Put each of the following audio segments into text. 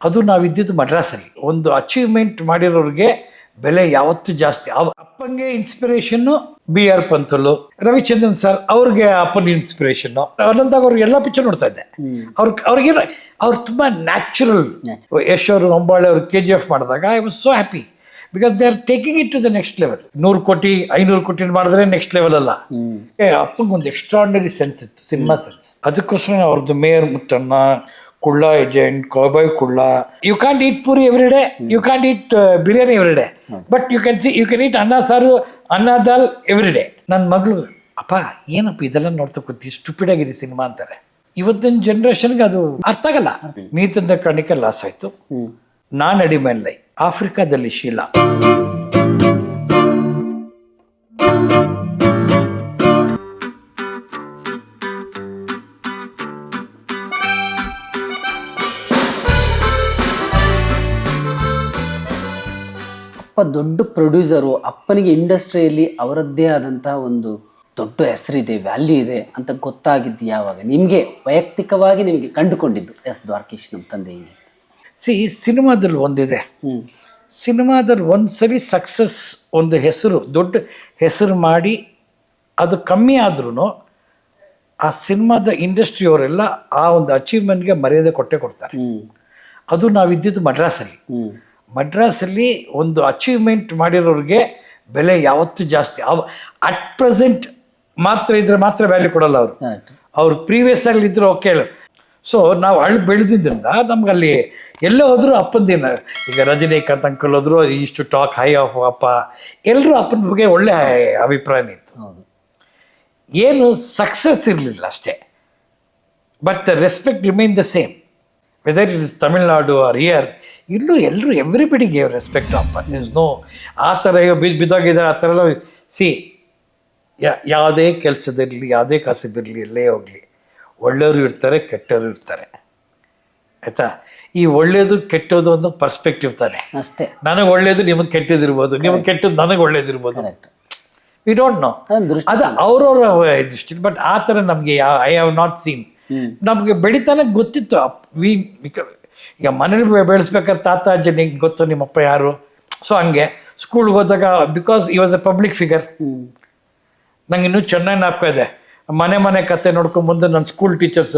ಅದು ನಾವಿದ್ದಿದ್ದು ಮಡ್ರಾಸಲ್ಲಿ ಒಂದು ಅಚೀವ್ಮೆಂಟ್ ಮಾಡಿರೋರಿಗೆ ಬೆಲೆ ಯಾವತ್ತೂ ಜಾಸ್ತಿ. ಅವ ಅಪ್ಪಂಗೆ inspiration B R Panthulu Ravichandran sir ಅವ್ರಿಗೆ ಅಪ್ಪನ ಇನ್ಸ್ಪಿರೇಷನ್ನು ಅನಂತಾಗ ಅವ್ರಿಗೆ ಎಲ್ಲ ಪಿಕ್ಚರ್ ನೋಡ್ತಾ ಇದ್ದೆ. ಅವ್ರ ಅವ್ರಿಗೆ ಅವ್ರು ತುಂಬ ನ್ಯಾಚುರಲ್ ಯಶ್ ಅವರು ಅಂಬಾಳೆ ಅವರು ಕೆ ಜಿ ಎಫ್ ಮಾಡಿದಾಗ I was so happy because they are taking it to the next level ನೂರು ಕೋಟಿ ಐನೂರು ಕೋಟಿ ಮಾಡಿದ್ರೆ ನೆಕ್ಸ್ಟ್ ಲೆವೆಲ್ ಅಲ್ಲ. ಏ ಅಪ್ಪಂಗೆ ಒಂದು ಎಕ್ಸ್ಟ್ರಾರ್ಡಿನರಿ ಸೆನ್ಸ್ ಇತ್ತು ಸಿನಿಮಾ ಸೆನ್ಸ್ ಅದಕ್ಕೋಸ್ಕರ ಅವ್ರದ್ದು mayor Muthanna Kulla agent cowboy Kulla. You can't eat puri every you can't eat biryani every but you can see you can eat anna saaru anna dal every day ನನ್ನ ಮಗಳು ಅಪ್ಪ ಏನಪ್ಪ ಇದೆಲ್ಲ ನೋಡ್ತಾ ಕೂತಿ stupid ಆಗಿದೆ cinema ಅಂತಾರೆ. ಇವತ್ತಿನ ಜನ್ರೇಷನ್ಗೆ ಅದು ಅರ್ಥ ಆಗಲ್ಲ. ನೀತಂದ ಕಣಿಕೆ ಲಾಸ್ ಆಯಿತು. ನಾನ್ ಅಡಿಮೇಲೆ ಆಫ್ರಿಕಾದಲ್ಲಿ ಶೀಲಾ. ಅಪ್ಪ ದೊಡ್ಡ ಪ್ರೊಡ್ಯೂಸರು ಅಪ್ಪನಿಗೆ ಇಂಡಸ್ಟ್ರಿಯಲ್ಲಿ ಅವರದ್ದೇ ಆದಂತಹ ಒಂದು ದೊಡ್ಡ ಹೆಸರಿದೆ ವ್ಯಾಲ್ಯೂ ಇದೆ ಅಂತ ಗೊತ್ತಾಗಿದ್ದು ಯಾವಾಗ? ನಿಮಗೆ ವೈಯಕ್ತಿಕವಾಗಿ ನಿಮಗೆ ಕಂಡುಕೊಂಡಿದ್ದು ಎಸ್ ದ್ವಾರಕೀಶ್ ನಮ್ಮ ತಂದೆ ಹಿಂಗೆ. ಸಿ ಸಿನಿಮಾದಲ್ಲಿ ಒಂದಿದೆ. ಸಿನಿಮಾದಲ್ಲಿ ಒಂದು ಸರಿ ಸಕ್ಸಸ್ ಒಂದು ಹೆಸರು ದೊಡ್ಡ ಹೆಸರು ಮಾಡಿ ಅದು ಕಮ್ಮಿ ಆದ್ರೂ ಆ ಸಿನಿಮಾದ ಇಂಡಸ್ಟ್ರಿಯವರೆಲ್ಲ ಆ ಒಂದು ಅಚೀವ್ಮೆಂಟ್ಗೆ ಮರ್ಯಾದೆ ಕೊಟ್ಟೆ ಕೊಡ್ತಾರೆ. ಅದು ನಾವಿದ್ದಿದ್ದು ಮಡ್ರಾಸಲ್ಲಿ ಮಡ್ರಾಸಲ್ಲಿ ಒಂದು ಅಚೀವ್ಮೆಂಟ್ ಮಾಡಿರೋರಿಗೆ ಬೆಲೆ ಯಾವತ್ತೂ ಜಾಸ್ತಿ. ಅವ ಅಟ್ ಪ್ರೆಸೆಂಟ್ ಮಾತ್ರ ಇದ್ರೆ ಮಾತ್ರ ವ್ಯಾಲ್ಯೂ ಕೊಡಲ್ಲ ಅವರು. ಅವ್ರು ಪ್ರೀವಿಯಸ್ ಆಗಲಿ ಇದ್ರು ಓಕೆ ಸೊ ನಾವು ಅಳ್ ಬೆಳೆದಿದ್ದರಿಂದ ನಮ್ಗೆ ಅಲ್ಲಿ ಎಲ್ಲೇ ಅಪ್ಪನ ಅಪ್ಪಂದಿನ ಈಗ ರಜನಿಕಾಂತ್ ಅಂಕಲ್ ಹೋದ್ರು ಇಷ್ಟು ಟಾಕ್ ಹೈ ಆಫ್ ಅಪ್ಪ. ಎಲ್ಲರೂ ಅಪ್ಪನ ಬಗ್ಗೆ ಒಳ್ಳೆ ಅಭಿಪ್ರಾಯನೇ ಇತ್ತು. ಏನು ಸಕ್ಸಸ್ ಇರಲಿಲ್ಲ ಅಷ್ಟೇ. But the respect remain the same whether it is Tamil Nadu or here ಇಲ್ಲೂ ಎಲ್ಲರೂ ಎವ್ರಿಬಡಿ ಗೇವ್ ರೆಸ್ಪೆಕ್ಟ್ ಅಪ್ಪ ಇಸ್ ನೋ ಆ ಥರ ಅಯ್ಯೋ ಬಿದ್ದು ಬಿದ್ದಾಗಿದ್ದಾರೆ ಆ ಥರ ಎಲ್ಲ ಸಿ ಯಾವುದೇ ಕೆಲಸದಿರಲಿ ಯಾವುದೇ ಕಸಬಿರಲಿ ಎಲ್ಲೇ ಹೋಗಲಿ ಒಳ್ಳೆಯವರು ಇರ್ತಾರೆ ಕೆಟ್ಟವರು ಇರ್ತಾರೆ. ಆಯಿತಾ? ಈ ಒಳ್ಳೆಯದು ಕೆಟ್ಟೋದು ಒಂದು ಪರ್ಸ್ಪೆಕ್ಟಿವ್ ತಾನೆ. ಅಷ್ಟೇ. ನನಗೆ ಒಳ್ಳೇದು ನಿಮಗೆ ಕೆಟ್ಟದಿರ್ಬೋದು. ನಿಮಗೆ ಕೆಟ್ಟದ್ದು ನನಗೆ ಒಳ್ಳೇದಿರ್ಬೋದು. ವಿ ಡೋಂಟ್ ನೋ ಅದು ಅವ್ರವ್ರ ದೃಷ್ಟಿ ಬಟ್ ಆ ಥರ ನಮಗೆ ಐ ಹ್ಯಾವ್ ನಾಟ್ ಸೀನ್. ನಮಗೆ ಬೆಳಿತಾನೆ ಗೊತ್ತಿತ್ತು. ವಿ ಈಗ ಮನೇಲಿ ಬೆಳೆಸ್ಬೇಕಾದ್ರೆ ತಾತ, ಅಜ್ಜ, ನಿಂಗೆ ಗೊತ್ತು, ನಿಮ್ಮಪ್ಪ ಯಾರು? ಸೊ ಹಂಗೆ. ಸ್ಕೂಲ್ಗೆ ಹೋದಾಗ ಬಿಕಾಸ್ ಈ ವಾಸ್ ಎ ಪಬ್ಲಿಕ್ ಫಿಗರ್ ನಂಗೆ ಇನ್ನೂ ಚೆನ್ನಾಗಿ ನಾಪ್ಕ ಇದೆ. ಮನೆ ಮನೆ ಕತೆ ನೋಡ್ಕೊಂಡು ಮುಂದೆ ನನ್ನ ಸ್ಕೂಲ್ ಟೀಚರ್ಸ್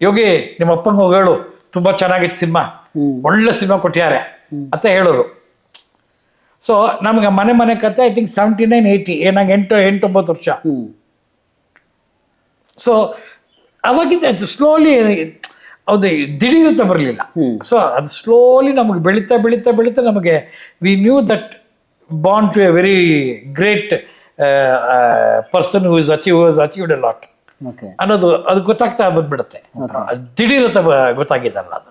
ಯೋಗಿ ನಿಮ್ಮ ಅಪ್ಪಂಗೆ ಹೋಗಿ ಹೇಳು. ತುಂಬ ಚೆನ್ನಾಗಿತ್ತು ಸಿನಿಮಾ. ಒಳ್ಳೆ ಸಿನಿಮಾ ಕೊಟ್ಟಿದ್ದಾರೆ ಅಂತ ಹೇಳೋರು. ಸೊ ನಮ್ಗೆ ಮನೆ ಮನೆ ಕತೆ I think seventy nine eighty ಏನಾಗ ಎಂಟು, ಎಂಟೊಂಬತ್ತು ವರ್ಷ. ಸೊ ಅವಾಗಿದ್ದ ಅದು ಸ್ಲೋಲಿ ಅದು ದಿಢೀರಂತ ಬರಲಿಲ್ಲ. ಸೊ ಅದು ಸ್ಲೋಲಿ ನಮಗೆ ಬೆಳೀತಾ ಬೆಳೀತಾ ಬೆಳೀತಾ ನಮಗೆ we knew that bond to a very great person who is achieve who is achieved a lot okay ಅನ್ನೋದು ಅದು ಗೊತ್ತಾಗ್ತಾ ಬಂದ್ಬಿಡುತ್ತೆ. ದಿಢೀರಂತ ಗೊತ್ತಾಗಿದ್ದಲ್ಲ ಅದು.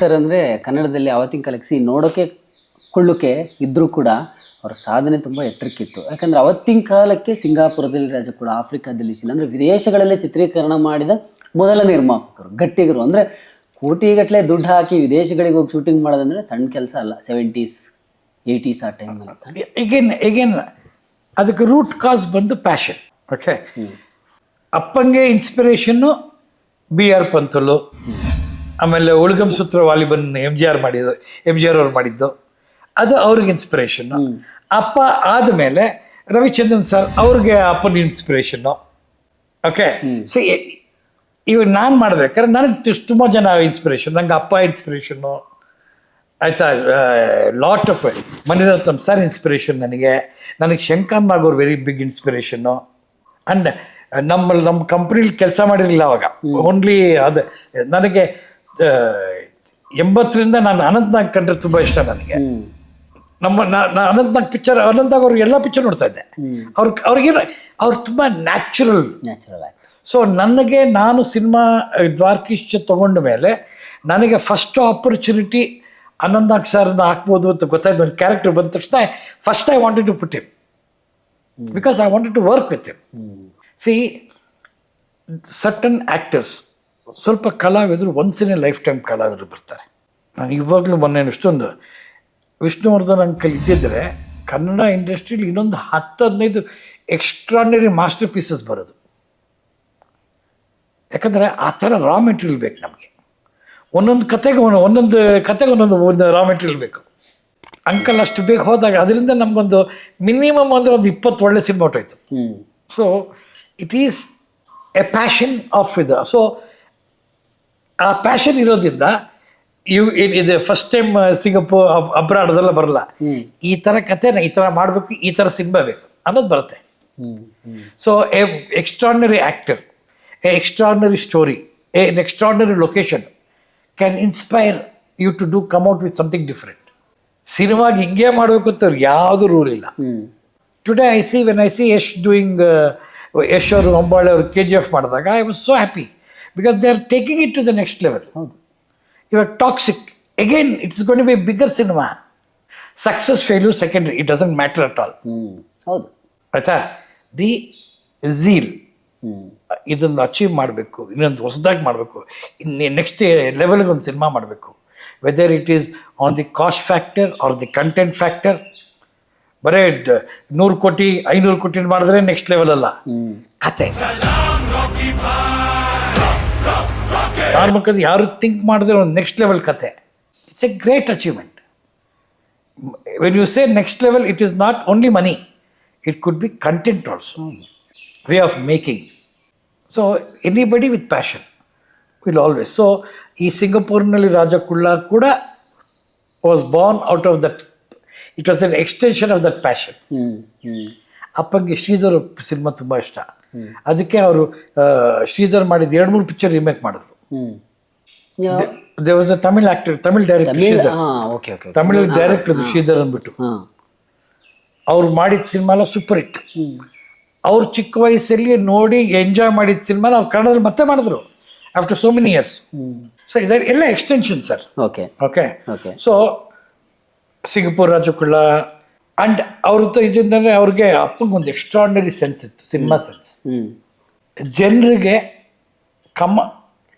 ಸರ್ ಅಂದರೆ ಕನ್ನಡದಲ್ಲಿ ಅವತ್ತಿನ ಕಾಲಕ್ಕೆ ನೋಡೋಕೆ ಕೊಳ್ಳೋಕೆ ಇದ್ರೂ ಕೂಡ ಅವರ ಸಾಧನೆ ತುಂಬ ಎತ್ತರಕ್ಕಿತ್ತು. ಯಾಕಂದ್ರೆ ಅವತ್ತಿನ ಕಾಲಕ್ಕೆ ಸಿಂಗಾಪುರದಲ್ಲಿ ರಾಜ ಕೂಡ ಆಫ್ರಿಕಾದಲ್ಲಿ ಶೀಲ ಅಂದರೆ ವಿದೇಶಗಳಲ್ಲೇ ಚಿತ್ರೀಕರಣ ಮಾಡಿದ ಮೊದಲ ನಿರ್ಮಾಪಕರು ಗಟ್ಟಿಗರು. ಅಂದರೆ ಕೋಟಿಗಟ್ಟಲೆ ದುಡ್ಡು ಹಾಕಿ ವಿದೇಶಗಳಿಗೆ ಹೋಗಿ ಶೂಟಿಂಗ್ ಮಾಡೋದಂದ್ರೆ ಸಣ್ಣ ಕೆಲಸ ಅಲ್ಲ ಸೆವೆಂಟೀಸ್ ಏಯ್ಟೀಸ್ ಆ ಟೈಮ್ ಈಗೇನ್ ಈಗೇನ್ ಅದಕ್ಕೆ ರೂಟ್ ಕಾಸ್ ಬಂದು ಪ್ಯಾಷನ್ ಓಕೆ ಅಪ್ಪಂಗೆ ಇನ್ಸ್ಪಿರೇಷನ್ನು ಬಿ ಆರ್ ಪಂತಲು ಆಮೇಲೆ Ulagam Sutra Valiban M G R ಮಾಡಿದ್ದು ಎಂ ಜಿ ಆರ್ ಅವ್ರು ಮಾಡಿದ್ದು. ಅದು ಅವ್ರಿಗೆ ಇನ್ಸ್ಪಿರೇಷನ್ನು ಅಪ್ಪ ಆದಮೇಲೆ ರವಿಚಂದ್ರನ್ ಸರ್ ಅವ್ರಿಗೆ ಅಪ್ಪನ ಇನ್ಸ್ಪಿರೇಷನ್ನು ಓಕೆ ಸೊ ಇವಾಗ ನಾನು ಮಾಡ್ಬೇಕಾದ್ರೆ ನನಗೆ ತುಂಬ ಜನ ಇನ್ಸ್ಪಿರೇಷನ್ ನಂಗೆ ಅಪ್ಪ ಇನ್ಸ್ಪಿರೇಷನ್ನು ಆಯ್ತಾ? Lot of Mani Ratnam sir inspiration ನನಗೆ. ನನಗೆ ಶಂಕರ್ ನಾಗೋರ್ ವೆರಿ ಬಿಗ್ ಇನ್ಸ್ಪಿರೇಷನ್ನು ಅಂಡ್ ನಮ್ಮ ನಮ್ಮ ಕಂಪ್ನಿಲಿ ಕೆಲಸ ಮಾಡಿರಲಿಲ್ಲ ಅವಾಗ. ಓನ್ಲಿ ಅದು ನನಗೆ ಎಂಬತ್ತರಿಂದ ನಾನು ಅನಂತ್ ನಾಗ್ ಕಂಡ್ರೆ ತುಂಬ ಇಷ್ಟ ನನಗೆ. ನಮ್ಮ ಅನಂತ ಪಿಕ್ಚರ್ ಅನಂತ್ ನಾಗ್ ಅವ್ರು ಎಲ್ಲ ಪಿಕ್ಚರ್ ನೋಡ್ತಾ ಇದ್ದೆ. ಅವ್ರ ಅವ್ರಿಗೇನು ಅವ್ರು ತುಂಬ ನ್ಯಾಚುರಲ್ ನ್ಯಾಚುರಲ್ ಸೊ ನನಗೆ ನಾನು ಸಿನಿಮಾ ದ್ವಾರಕೀಶ್ ತಗೊಂಡ ಮೇಲೆ ನನಗೆ ಫಸ್ಟ್ ಆಪರ್ಚುನಿಟಿ ಅನಂತಾಗ್ ಸರ್ನ ಹಾಕ್ಬೋದು ಅಂತ ಗೊತ್ತಾಯ್ತು. ಒಂದು ಕ್ಯಾರೆಕ್ಟರ್ ಬಂದ ತಕ್ಷಣ first I wanted to put him. Because I wanted to work with him. See certain actors ಸ್ವಲ್ಪ ಕಲಾವಿದರು once in a life time ಕಲಾವಿದರು ಬರ್ತಾರೆ. ನಾನು ಇವಾಗಲೂ ಮೊನ್ನೆ ಇಷ್ಟೊಂದು ವಿಷ್ಣುವರ್ಧನ್ ಅಂಕಲ್ ಇದ್ದಿದ್ರೆ ಕನ್ನಡ ಇಂಡಸ್ಟ್ರೀಲಿ ಇನ್ನೊಂದು ಹತ್ತು ಹದಿನೈದು ಎಕ್ಸ್ಟ್ರಾರ್ನರಿ ಮಾಸ್ಟರ್ ಪೀಸಸ್ ಬರೋದು. ಯಾಕಂದರೆ ಆ ಥರ ರಾ ಮೆಟೀರಿಯಲ್ ಬೇಕು ನಮಗೆ. ಒಂದೊಂದು ಕತೆಗೆ ಒಂದು ಒಂದೊಂದು ಕತೆಗೆ ಒಂದೊಂದು ಒಂದು ರಾ ಮೆಟೀರಿಯಲ್ ಬೇಕು. ಅಂಕಲ್ ಅಷ್ಟು ಬೇಗ ಹೋದಾಗ ಅದರಿಂದ ನಮಗೊಂದು ಮಿನಿಮಮ್ ಅಂದರೆ ಒಂದು ಇಪ್ಪತ್ತು ಒಳ್ಳೆ cinema ಹೊಟ್ಟೋಯ್ತು so it is a passion of ಇದು. ಸೊ ಆ ಪ್ಯಾಷನ್ ಇರೋದ್ರಿಂದ ಇವು ಇದು ಫಸ್ಟ್ ಟೈಮ್ ಸಿಂಗಪೂರ್ ಅಬ್ರಾಡ್ ಅದೆಲ್ಲ ಬರಲ್ಲ. ಈ ಥರ ಕಥೆನ ಈ ಥರ ಮಾಡಬೇಕು ಈ ಥರ ಸಿನಿಮಾ ಬೇಕು ಅನ್ನೋದು ಬರುತ್ತೆ. So a extraordinary actor a extraordinary story and extraordinary location can inspire you to do come out with something different ಸಿನಿಮಾಗೆ ಹಿಂಗೆ ಮಾಡಬೇಕು ಅಂತ ಅವ್ರಿಗೆ ಯಾವುದು ರೂಲ್ ಇಲ್ಲ. Today I see when I see Yash doing Yash ಅವರು ಹೊಂಬಾಳೆ ಅವರು ಕೆ ಜಿ ಎಫ್ ಮಾಡಿದಾಗ I was so happy because they are taking it to the next level ಹೌದು. ಇವಾಗ Toxic again it's gonna be bigger cinema success failure secondary it doesn't matter at all ಹೌದು. ಆಯ್ತಾ? The zeal ಇದನ್ನು achieve ಮಾಡಬೇಕು ಇನ್ನೊಂದು ಹೊಸದಾಗಿ ಮಾಡಬೇಕು ಇನ್ನು ನೆಕ್ಸ್ಟ್ ಲೆವೆಲ್ಗೆ ಒಂದು ಸಿನಿಮಾ ಮಾಡಬೇಕು. Whether it is on the cost factor or the content factor ಬರೇ ನೂರು ಕೋಟಿ ಐನೂರು ಕೋಟಿ ಮಾಡಿದ್ರೆ ನೆಕ್ಸ್ಟ್ ಲೆವೆಲ್ ಅಲ್ಲ. ಕತೆ. ನಾರ್ಮಲ್ ಯಾರು ಥಿಂಕ್ ಮಾಡಿದ್ರೆ ಒಂದು ನೆಕ್ಸ್ಟ್ ಲೆವೆಲ್ ಕತೆ. It's a great achievement when you say next level it is not only money it could be content also way of making so anybody with passion will always so ಈ ಸಿಂಗಪೂರ್ನಲ್ಲಿ ರಾಜ ಕುಳ್ಳ ಕೂಡ was born out of that it was an extension of that passion ಅಪ್ಪಂಗೆ Sridhar cinema ತುಂಬ ಇಷ್ಟ. ಅದಕ್ಕೆ ಅವರು ಶ್ರೀಧರ್ ಮಾಡಿದ ಎರಡು ಮೂರು ಪಿಕ್ಚರ್ ರಿಮೇಕ್ ಮಾಡಿದ್ರು. ಹ್ಮ್. ಯಾವ- they was a Tamil actor Tamil director Sridhar okay okay Tamil director Sridhar ಅಂದ್ಬಿಟ್ಟು. ಅವ್ರು ಮಾಡಿದ ಸಿನಿಮಾ ಎಲ್ಲ ಸೂಪರ್ ಹಿಟ್ ಅವ್ರು ಚಿಕ್ಕ ವಯಸ್ಸಲ್ಲಿ ನೋಡಿ ಎಂಜಾಯ್ ಮಾಡಿದ ಸಿನಿಮಾ ಅವ್ರು ಕನ್ನಡದಲ್ಲಿ ಮತ್ತೆ ಮಾಡಿದ್ರು after so many years so ಇದರ ಎಲ್ಲ extension sir okay okay okay so Singapore Raja Kulla and ಅವ್ರದ್ದು ಇದರಿಂದಲೇ ಅವ್ರಿಗೆ ಅಪ್ಪಂಗೆ ಒಂದು ಎಕ್ಸ್ಟ್ರಾರ್ನರಿ ಸೆನ್ಸ್ ಇತ್ತು ಸಿನಿಮಾ ಸೆನ್ಸ್ ಜನರಿಗೆ ಕಮ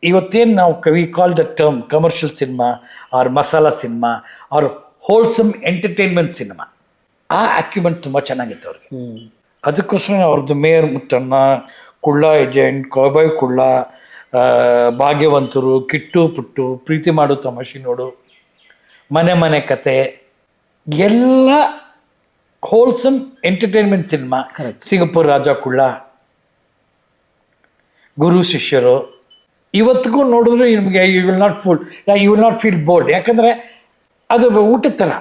ಇವತ್ತೇನು ನಾವು ಕವಿ call the term commercial cinema or masala cinema or wholesome entertainment cinema ಆ ಆಕ್ಯುಮೆಂಟ್ ತುಂಬ ಚೆನ್ನಾಗಿತ್ತು ಅವ್ರಿಗೆ. ಅದಕ್ಕೋಸ್ಕರ ಅವ್ರದ್ದು ಮೇಯರ್ ಮುತ್ತಣ್ಣ ಕುಳ್ಳ ಏಜೆಂಟ್ ಕೋಬಾಯ್ ಕುಳ್ಳ ಭಾಗ್ಯವಂತರು ಕಿಟ್ಟು ಪುಟ್ಟು ಪ್ರೀತಿ ಮಾಡು ತಮಾಷೆ ನೋಡು ಮನೆ ಮನೆ ಕತೆ ಎಲ್ಲ wholesome entertainment cinema. Singapore Raja Kulla Guru Shishyaru ಇವತ್ತಿಗೂ ನೋಡಿದ್ರೆ ನಿಮಗೆ you will not full you will not feel bored ಯಾಕಂದರೆ ಅದು ಊಟದ ಥರ.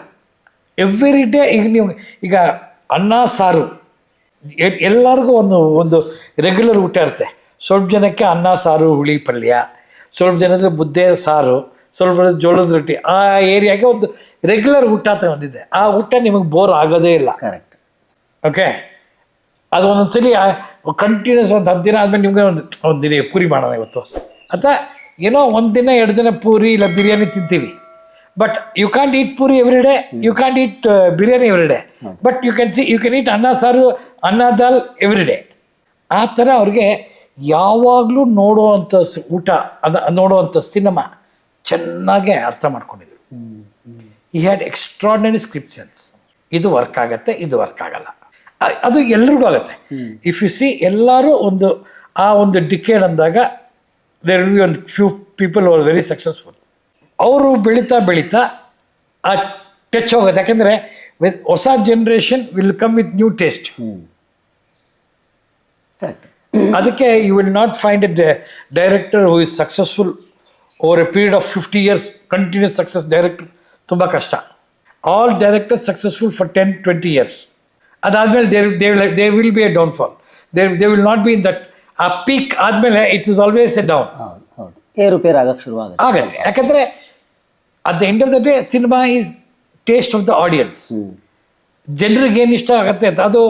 ಎವ್ರಿ ಡೇ ಈಗ ನೀವು ಈಗ ಅನ್ನ ಸಾರು. ಎಲ್ಲರಿಗೂ ಒಂದು ಒಂದು ರೆಗ್ಯುಲರ್ ಊಟ ಇರುತ್ತೆ. ಸ್ವಲ್ಪ ಜನಕ್ಕೆ ಅನ್ನ ಸಾರು ಹುಳಿ ಪಲ್ಯ. ಸ್ವಲ್ಪ ಜನದ ಮುದ್ದೆ ಸಾರು. ಸ್ವಲ್ಪ ಜನ ಜೋಳದ ರೊಟ್ಟಿ. ಆ ಏರಿಯಾಗೆ ಒಂದು ರೆಗ್ಯುಲರ್ ಊಟ ಅಂತ ಬಂದಿದೆ ಆ ಊಟ ನಿಮಗೆ ಬೋರ್ ಆಗೋದೇ ಇಲ್ಲ. ಕರೆಕ್ಟ್ ಓಕೆ ಅದು ಒಂದೊಂದ್ಸಲಿ ಕಂಟಿನ್ಯೂಸ್ ಒಂದು ಹತ್ತು ದಿನ ಆದಮೇಲೆ ನಿಮಗೆ ಒಂದು ಒಂದು ದಿನ ಪೂರಿ ಮಾಡೋಣ ಇವತ್ತು. ಅಥವಾ ಏನೋ ಒಂದು ದಿನ ಎರಡು ದಿನ ಪೂರಿ ಇಲ್ಲ ಬಿರಿಯಾನಿ ತಿಂತೀವಿ. But you can't eat puri every day you can't eat biryani every day but you can see you can eat anna saaru anna dal every day ಆ ಥರ ಅವ್ರಿಗೆ ಯಾವಾಗಲೂ ನೋಡುವಂಥ ಊಟ ಅದ ನೋಡುವಂಥ ಸಿನಿಮಾ ಚೆನ್ನಾಗೆ ಅರ್ಥ ಮಾಡ್ಕೊಂಡಿದ್ರು. ಈ ಹ್ಯಾಡ್ ಎಕ್ಸ್ಟ್ರಾರ್ಡಿನರಿ ಸ್ಕ್ರಿಪ್ಟ್ ಸೆನ್ಸ್ ಇದು ವರ್ಕ್ ಆಗತ್ತೆ ಇದು ವರ್ಕ್ ಆಗಲ್ಲ. ಅದು ಎಲ್ರಿಗೂ ಆಗುತ್ತೆ. ಇಫ್ ಯು ಸಿ ಎಲ್ಲರೂ ಒಂದು ಆ ಒಂದು ಡಿಕೇಡ್ ಅಂದಾಗ ದೇರ್ ವಿಲ್ ಬಿ ಒಂದು few people are very successful ಅವರು ಬೆಳೀತಾ ಬೆಳೀತಾ ಆ ಟಚ್ ಹೋಗುತ್ತೆ. ಯಾಕೆಂದರೆ ವಿತ್ ಹೊಸ generation will come with new taste ಅದಕ್ಕೆ you will not find a director who is successful over a period of fifty years continuous success director ತುಂಬ ಕಷ್ಟ. All director successful for ten twenty years ಅದಾದಮೇಲೆ they they they will be a downfall they they will not be in that ಆ peak ಆದಮೇಲೆ it is always a down ಹೌದು ಹೌದು. ಏರುಪೇರು ಆಗಕ್ಕೆ ಶುರು ಆಗುತ್ತೆ. ಯಾಕಂದರೆ at the end of the day cinema is taste of the audience ಜನರಿಗೆ ಏನು ಇಷ್ಟ ಆಗುತ್ತೆ ಅಂತ ಅದು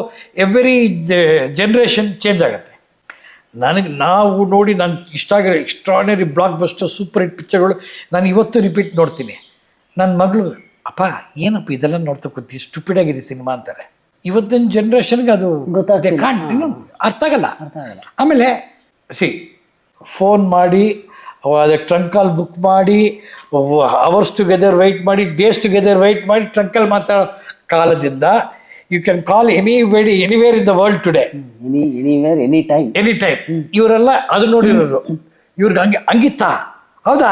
ಎವ್ರಿ ಜನ್ರೇಷನ್ ಚೇಂಜ್ ಆಗುತ್ತೆ. ನನಗೆ ನಾವು ನೋಡಿ ನನ್ನ ಇಷ್ಟ ಆಗಿರೋ extraordinary blockbuster super hit ಪಿಕ್ಚರ್ಗಳು ನಾನು ಇವತ್ತು ರಿಪೀಟ್ ನೋಡ್ತೀನಿ. ನನ್ನ ಮಗಳು ಅಪ್ಪ ಏನಪ್ಪ ಇದೆಲ್ಲ ನೋಡ್ತಾ ಕೂತಿ ಸ್ಟುಪಿಡ್ ಆಗಿದೆ ಸಿನಿಮಾ ಅಂತಾರೆ. ಇವತ್ತಿನ ಜನ್ರೇಷನ್ಗೆ ಅದು ಗೊತ್ತಾಗ್ತಿಲ್ಲ. ಅರ್ಥ ಆಗಲ್ಲ. ಆಮೇಲೆ ಸಿ ಫೋನ್ ಮಾಡಿ ಅದಕ್ಕೆ ಟ್ರಂಕ್ ಕಾಲ್ ಬುಕ್ ಮಾಡಿ ಅವರ್ಸ್ ಟುಗೆದರ್ ವೆಯ್ಟ್ ಮಾಡಿ ಡೇಸ್ ಟುಗೆದರ್ ವೆಯ್ಟ್ ಮಾಡಿ ಟ್ರಂಕಲ್ಲಿ ಮಾತಾಡೋ ಕಾಲದಿಂದ you can call any Vedi anywhere in the world today any anywhere any time any time ಇವರೆಲ್ಲ ಅದು ನೋಡಿರೋರು. ಇವ್ರಿಗೆ ಹಂಗೆ ಹಂಗಿತ್ತಾ? ಹೌದಾ?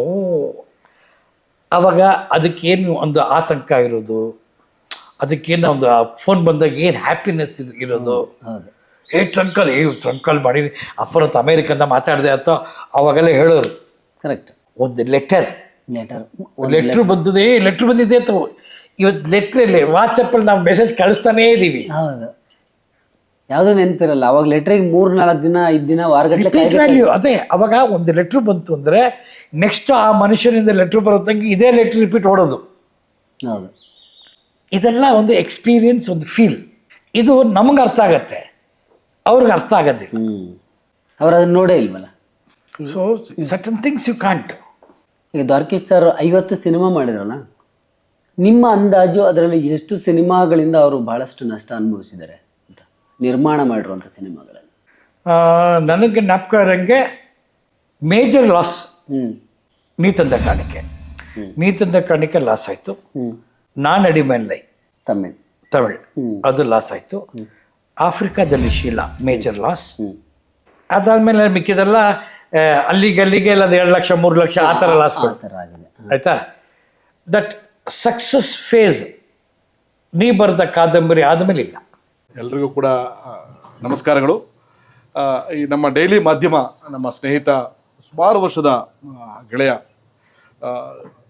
ಓ. ಅವಾಗ ಅದಕ್ಕೇನು ಒಂದು ಆತಂಕ ಇರೋದು? ಅದಕ್ಕೇನು ಒಂದು ಫೋನ್ ಬಂದಾಗ ಏನು ಹ್ಯಾಪಿನೆಸ್ ಇರೋದು? ಹೌದು ಏ ಟ್ರಂಕಲ್ ಏ ಟ್ರಂಕಲ್ ಮಾಡಿ ಅಪ್ಪರತ್ ಅಮೇರಿಕಂದ ಮಾತಾಡಿದೆ ಅಂತ ಅವಾಗೆಲ್ಲ ಹೇಳೋರು. ಕರೆಕ್ಟ್ ಒಂದು ಲೆಟರ್ ಲೆಟರ್ ಲೆಟ್ರ್ ಬಂದಿದೆ ಲೆಟ್ರ್ ಬಂದಿದೆ ಅಂತ ಇವತ್ತು ಲೆಟ್ರಲ್ಲಿ ವಾಟ್ಸಪ್ಪಲ್ಲಿ ನಾವು ಮೆಸೇಜ್ ಕಳಿಸ್ತಾನೇ ಇದ್ದೀವಿ ಹೌದು. ಯಾವುದೂ ನೆನಪಿರಲ್ಲ ಅವಾಗ ಲೆಟ್ರಿಗೆ ಮೂರು ನಾಲ್ಕು ದಿನ ಐದು ದಿನ ವಾರಗಟ್ಟಲೆ ರಿಪೀಟ್ ವ್ಯಾಲ್ಯೂ ಅದೇ ಅವಾಗ ಒಂದು ಲೆಟ್ರ್ ಬಂತು ಅಂದರೆ ನೆಕ್ಸ್ಟ್ ಆ ಮನುಷ್ಯನಿಂದ ಲೆಟ್ರ್ ಬರೋದಂಗೆ ಇದೇ ಲೆಟ್ರ್ ರಿಪೀಟ್ ಓಡೋದು. ಹೌದು. ಇದೆಲ್ಲ ಒಂದು ಎಕ್ಸ್ಪೀರಿಯನ್ಸ್ ಒಂದು ಫೀಲ್ ಇದು ನಮಗೆ ಅರ್ಥ ಆಗತ್ತೆ. ಅವ್ರಿಗೆ ಅರ್ಥ ಆಗೋದಿಲ್ಲ. ಹ್ಮ್. ಅವ್ರು ಅದನ್ನ ನೋಡೇ ಇಲ್ವಲ್ಲ? So certain things you can't ಈಗ ದ್ವಾರಕೀಶ್ ಸರ್ ಐವತ್ತು ಸಿನಿಮಾ ಮಾಡಿದ್ರಲ್ಲ? ನಿಮ್ಮ ಅಂದಾಜು ಅದರಲ್ಲಿ ಎಷ್ಟು ಸಿನಿಮಾಗಳಿಂದ ಅವರು ಬಹಳಷ್ಟು ನಷ್ಟ ಅನುಭವಿಸಿದ್ದಾರೆ ಅಂತ? ನಿರ್ಮಾಣ ಮಾಡಿರುವಂಥ ಸಿನಿಮಾಗಳಲ್ಲಿ ನನಗೆ ಜ್ಞಾಪಕ ಇರೋಂಗೆ ಮೇಜರ್ ಲಾಸ್ ಹ್ಞೂ ಮೀ ತಂದ ಕಾಣಿಕೆ. ಮೀ ತಂದ ಕಾಣಿಕೆ ಲಾಸ್ ಆಯಿತು. ನಾನು ಅಡಿಮೆಲ್ಲೈ ತಮಿಳ್. ತಮಿಳ್. ಅದು ಲಾಸ್ ಆಯಿತು. ಆಫ್ರಿಕಾದಲ್ಲಿ ಶೀಲಾ ಮೇಜರ್ ಲಾಸ್ ಅದಾದ್ಮೇಲೆ ಮಿಕ್ಕಿದೆಲ್ಲ ಅಲ್ಲಿಗೆ ಅಲ್ಲಿಗೆ ಇಲ್ಲ ಎರಡು ಲಕ್ಷ ಮೂರು ಲಕ್ಷ ಆ ಥರ ಲಾಸ್ ಆಯ್ತಾ? ದಟ್ ಸಕ್ಸಸ್ ಫೇಸ್ ನೀ ಬರೆದ ಕಾದಂಬರಿ ಆದಮೇಲೆ ಇಲ್ಲ. ಎಲ್ರಿಗೂ ಕೂಡ ನಮಸ್ಕಾರಗಳು. ಈ ನಮ್ಮ ಡೈಲಿ ಮಾಧ್ಯಮ ನಮ್ಮ ಸ್ನೇಹಿತ ಸುಮಾರು ವರ್ಷದ ಗೆಳೆಯ